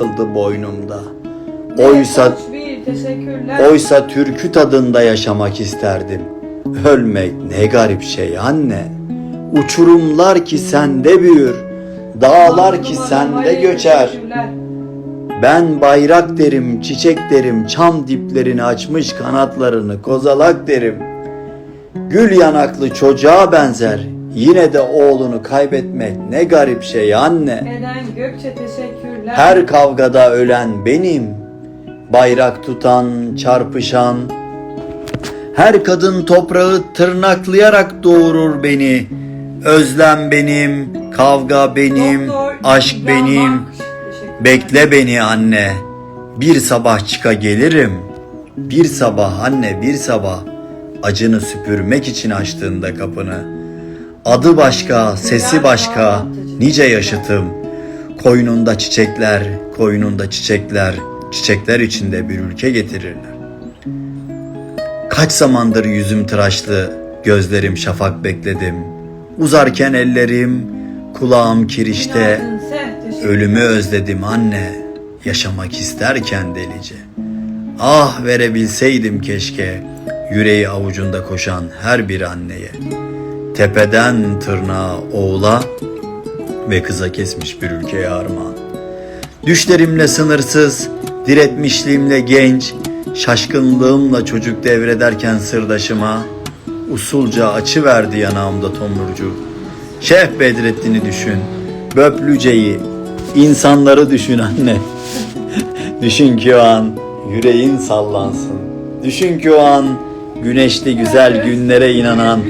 Kıldı boynumda. Oysa oysa türkü tadında yaşamak isterdim. Ölmek ne garip şey anne. Uçurumlar ki sende büyür, dağlar ki sende göçer. Ben bayrak derim, çiçek derim, çam diplerini açmış kanatlarını kozalak derim. Gül yanaklı çocuğa benzer, yine de oğlunu kaybetmek ne garip şey anne. Eden Gökçe teşekkürler. Her kavgada ölen benim, bayrak tutan, çarpışan. Her kadın toprağı tırnaklayarak doğurur beni. Özlem benim, kavga benim, aşk benim. Bekle beni anne. Bir sabah çıka gelirim. Bir sabah anne bir sabah acını süpürmek için açtığında kapını. Adı başka, sesi başka, nice yaşıtım. Koynunda çiçekler, koynunda çiçekler, çiçekler içinde bir ülke getirirler. Kaç zamandır yüzüm tıraşlı, gözlerim şafak bekledim. Uzarken ellerim, kulağım kirişte. Ölümü özledim anne, yaşamak isterken delice. Ah verebilseydim keşke, yüreği avucunda koşan her bir anneye. Tepeden tırnağa oğula ve kıza kesmiş bir ülkeye armağan. Düşlerimle sınırsız, diretmişliğimle genç, şaşkınlığımla çocuk devrederken sırdaşıma, usulca açı verdi yanağımda tomurcuk. Şeyh Bedrettin'i düşün, Böplüce'yi, insanları düşün anne. düşün ki o an yüreğin sallansın. Düşün ki o an güneşli güzel günlere inanan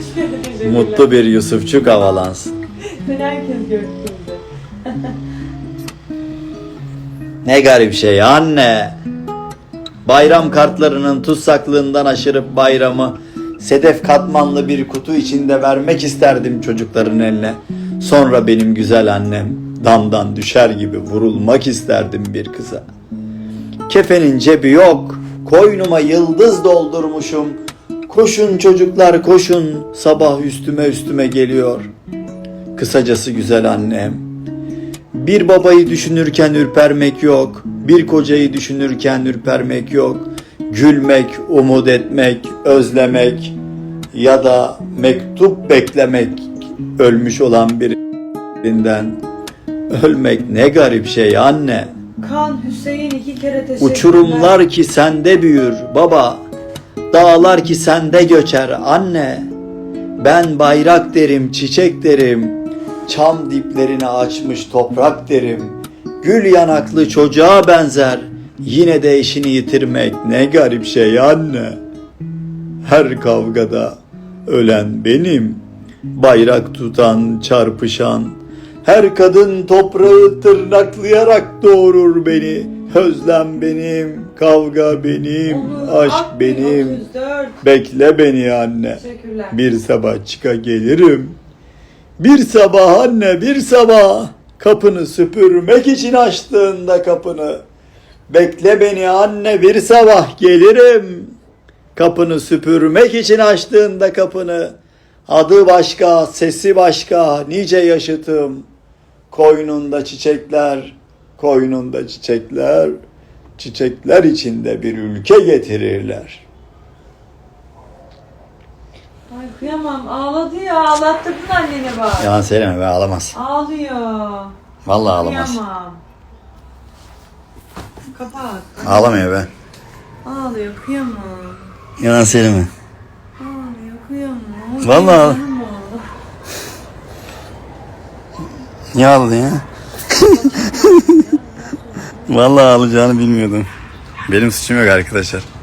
mutlu bir Yusufçuk havalansın. Ben herkes gördüğümde. Ne garip şey anne. Bayram kartlarının tutsaklığından aşırıp bayramı sedef katmanlı bir kutu içinde vermek isterdim çocukların eline. Sonra benim güzel annem damdan düşer gibi vurulmak isterdim bir kıza. Kefenin cebi yok, koynuma yıldız doldurmuşum. Koşun çocuklar koşun, sabah üstüme üstüme geliyor. Kısacası güzel annem, bir babayı düşünürken ürpermek yok. Bir kocayı düşünürken ürpermek yok. Gülmek, umut etmek, özlemek ya da mektup beklemek ölmüş olan birinden. Ölmek ne garip şey anne. Kan Hüseyin iki kere teşekkürler. Uçurumlar ki sende büyür baba. Dağlar ki sende göçer anne. Ben bayrak derim, çiçek derim. Çam diplerini açmış toprak derim. Gül yanaklı çocuğa benzer. Yine de eşini yitirmek ne garip şey anne. Her kavgada ölen benim. Bayrak tutan, çarpışan. Her kadın toprağı tırnaklayarak doğurur beni. Özlem benim, kavga benim, aşk Akgül benim. 34. Bekle beni anne. Bir sabah çıka gelirim. Bir sabah anne bir sabah kapını süpürmek için açtığında kapını. Bekle beni anne bir sabah gelirim. Kapını süpürmek için açtığında kapını. Adı başka, sesi başka, nice yaşıtım. Koynunda çiçekler, koynunda çiçekler, çiçekler içinde bir ülke getirirler. Ay kıyamam ağladı ya ağlattırdın annene bak. Yalan söyleme be ağlamaz. Ağlıyor. Vallahi ağlamaz. Kıyamam. Kapat. Ağlamıyor be. Ağlıyor kıyamam. Yalan söyleme. Ağlıyor kıyamam. Vallahi. Oğlum. Niye ağladın ya? Vallahi ağlayacağını bilmiyordum. Benim suçum yok arkadaşlar.